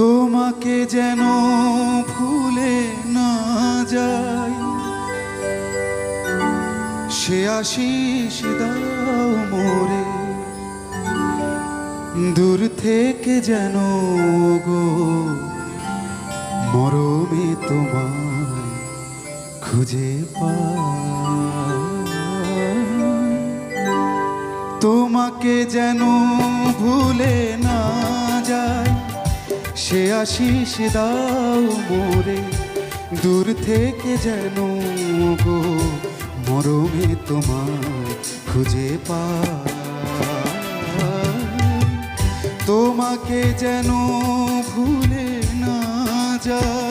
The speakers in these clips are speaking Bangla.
তোমাকে যেন ভুলে না যাই। সে আশিস দাও মোরে, দূর থেকে যেন গো মরমে তোমায় খুঁজে পাই। তোমাকে যেন ভুলে না সে আশিস দাও মোরে, দূর থেকে যেন গো মরমে তোমার খুঁজে পা তোমাকে যেন ভুলে না যায়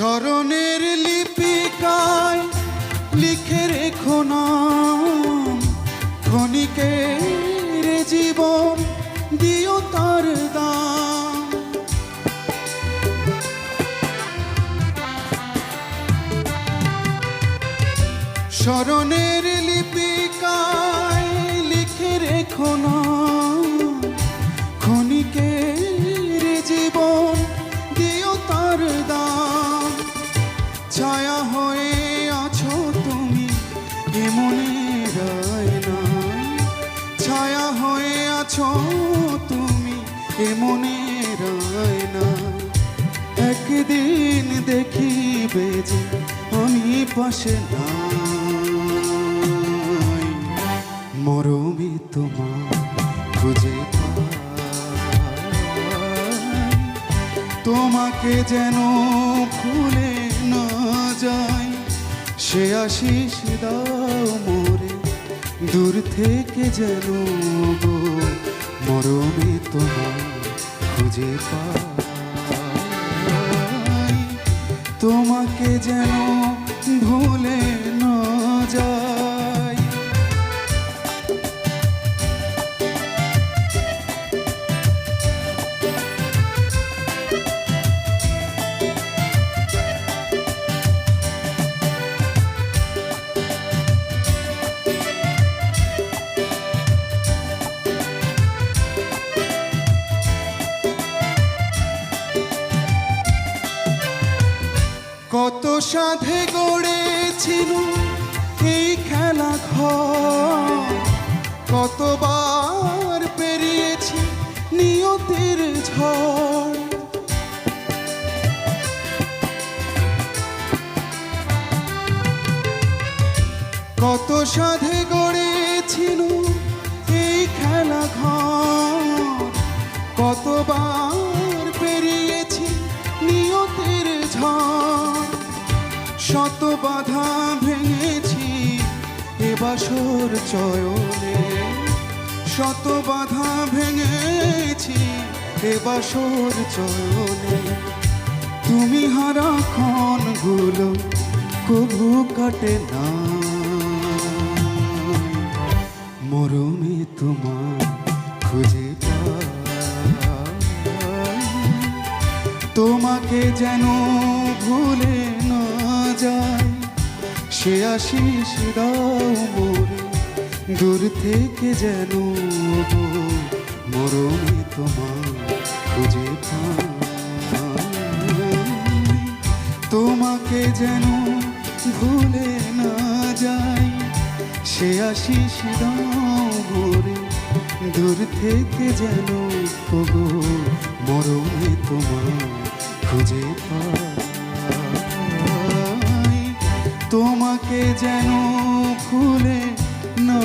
স্মরণের লিপিকায় লিখে রেখো নাম ক্ষণিকের জীবন দিও তার দাম স্মরণের হয়ে আছো তুমি এমনে রায় না। ছায়া হয়ে আছো তুমি এমনে না। একদিন দেখিবে যে আমি পাশে নাই। মরমে তোমার খুঁজে তোমাকে যেন ভুলে না যায়। সে আশিস দাও মোরে, দূর থেকে যেন গো মরমে তোমার খুঁজে পাই। তোমাকে যেন ভুলে না যাই কত সাধে গড়েছিল এই খেলা ঘর। কতবার পেরিয়েছি নিয়তের ঝড়। কত সাধে বাধা ভেঙেছি এবাসর চয়নে। শত বাধা ভেঙেছি এবাসর চয়নে। তুমি হারা ক্ষণগুলো কবু কাটে না। মরমে তোমার খুঁজে তোমাকে যেন ভুলে না যায় সে আশিস দাও মোরে, দূর থেকে যেন মরমে তোমার খুঁজে তোমাকে যেন ভুলে না যাই, সে আশিস দাও মোরে, দূর থেকে যেন মরমে তোমার খুঁজে পাই। তোমাকে যেন ভুলে না